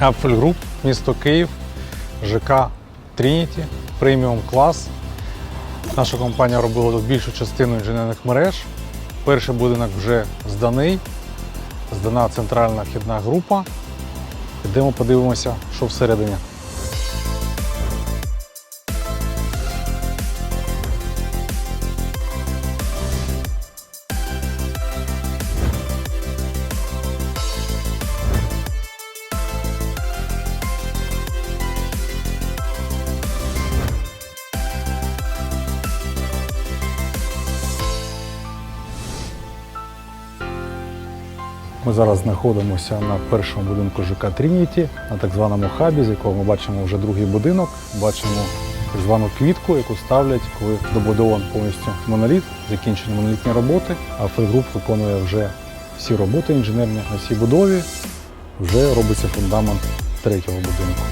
Apple Group, місто Київ, ЖК Trinity, преміум клас. Наша компанія робила тут більшу частину інженерних мереж. Перший будинок вже зданий, здана центральна вхідна група. Йдемо подивимося, що всередині. Ми зараз знаходимося на першому будинку ЖК Трініті, на так званому хабі, з якого ми бачимо вже другий будинок. Бачимо так звану квітку, яку ставлять, коли добудований повністю моноліт, закінчені монолітні роботи. А фейгруп виконує вже всі роботи інженерні на цій будові. Вже робиться фундамент третього будинку.